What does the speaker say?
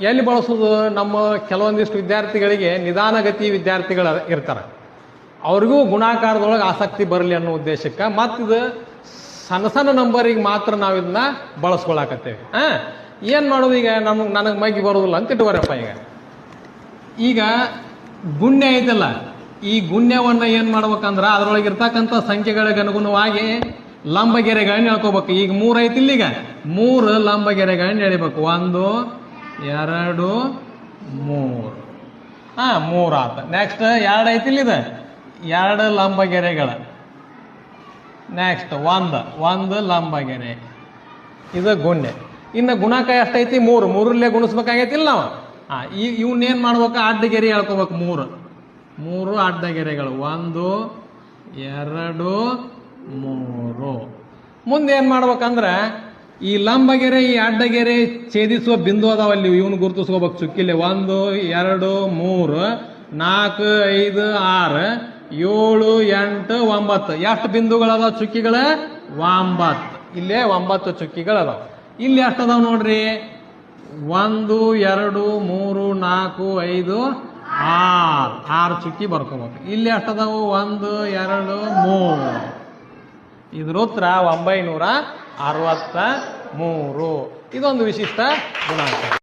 ಎಲ್ಲಿ ಬಳಸೋದು ನಮ್ಮ ಕೆಲವೊಂದಿಷ್ಟು ವಿದ್ಯಾರ್ಥಿಗಳಿಗೆ ನಿಧಾನಗತಿ ವಿದ್ಯಾರ್ಥಿಗಳು ಇರ್ತಾರೆ. ಅವ್ರಿಗೂ ಗುಣಾಕಾರದೊಳಗೆ ಆಸಕ್ತಿ ಬರಲಿ ಅನ್ನೋ ಉದ್ದೇಶಕ್ಕೆ ಮತ್ತಿದು ಸಣ್ಣ ಸಣ್ಣ ನಂಬರಿಗೆ ಮಾತ್ರ ನಾವು ಇದನ್ನ ಬಳಸ್ಕೊಳಕತ್ತೇವೆ. ಹಾ ಏನು ಮಾಡೋದು ಈಗ? ನಮಗೆ ನನಗೆ ಮೈಗೆ ಬರೋದಿಲ್ಲ ಅಂತ ಇಟ್ಕೋರಪ್ಪ ಈಗ. ಈಗ ಗುಣ್ಯ ಐತಲ್ಲ, ಈ ಗುಣ್ಯವನ್ನು ಏನು ಮಾಡ್ಬೇಕಂದ್ರೆ ಅದರೊಳಗೆ ಇರ್ತಕ್ಕಂಥ ಸಂಖ್ಯೆಗಳಿಗೆ ಅನುಗುಣವಾಗಿ ಲಂಬಗೆರೆಗಳನ್ನ ಎಳ್ಕೋಬೇಕು ಈಗ ಮೂರು ಐತಿ ಈಗ ಮೂರು ಲಂಬಗೆರೆಗಳನ್ನ ಎಳಿಬೇಕು ಒಂದು, ಎರಡು, ಮೂರು. ಹಾ ಮೂರು ಆತ ನೆಕ್ಸ್ಟ್ ಎರಡು ಐತಿ ಇದು ಎರಡು ಲಂಬಗೆರೆಗಳ. ನೆಕ್ಸ್ಟ್ ಒಂದು. ಒಂದು ಲಂಬಗೆರೆ. ಇದು ಗುಂಡೆ. ಇನ್ನು ಗುಣಕ ಎಷ್ಟೈತಿ? ಮೂರು. ಮೂರಲ್ಲೇ ಗುಣಿಸ್ಬೇಕಾಗೈತಿಲ್ಲ ನಾವು? ಆ ಈ ಇವನ್ನೇನು ಮಾಡ್ಬೇಕು? ಅಡ್ಡಗೆರೆ ಹೇಳ್ಕೋಬೇಕು. ಮೂರು. ಮೂರು ಅಡ್ಡಗೆರೆಗಳು ಒಂದು, ಎರಡು ಮುಂದೆ ಏನು ಮಾಡ್ಬೇಕಂದ್ರೆ, ಈ ಲಂಬಗೆರೆ, ಈ ಅಡ್ಡಗೆರೆ ಛೇದಿಸುವ ಬಿಂದು ಅದಾವಲ್ಲಿ ಇವನು ಗುರುತಿಸ್ಕೋಬೇಕು. ಚುಕ್ಕಿಲೆ ಒಂದು, ಎರಡು, ಮೂರು, ನಾಲ್ಕು, ಐದು, ಆರು, ಏಳು, ಎಂಟು, ಒಂಬತ್ತು. ಎಷ್ಟು ಬಿಂದುಗಳದಾವ ಚುಕ್ಕಿಗಳ? ಒಂಬತ್ತು. ಇಲ್ಲೇ ಒಂಬತ್ತು ಚುಕ್ಕಿಗಳದಾವ. ಇಲ್ಲಿ ಎಷ್ಟು ಅದಾವ ನೋಡ್ರಿ? ಒಂದು, ಎರಡು, ಮೂರು, ನಾಲ್ಕು, ಐದು, ಆರು. ಆರು ಚುಕ್ಕಿ ಬರ್ಕೋಬೇಕು. ಇಲ್ಲಿ ಎಷ್ಟು ಅದಾವು? ಒಂದು, ಎರಡು, ಮೂರು. ಇದ್ರ ಉತ್ತರ ಒಂಬೈನೂರ ಅರವತ್ತ ಮೂರು. ಇದೊಂದು ವಿಶಿಷ್ಟ ಗುಣಾಂಕ.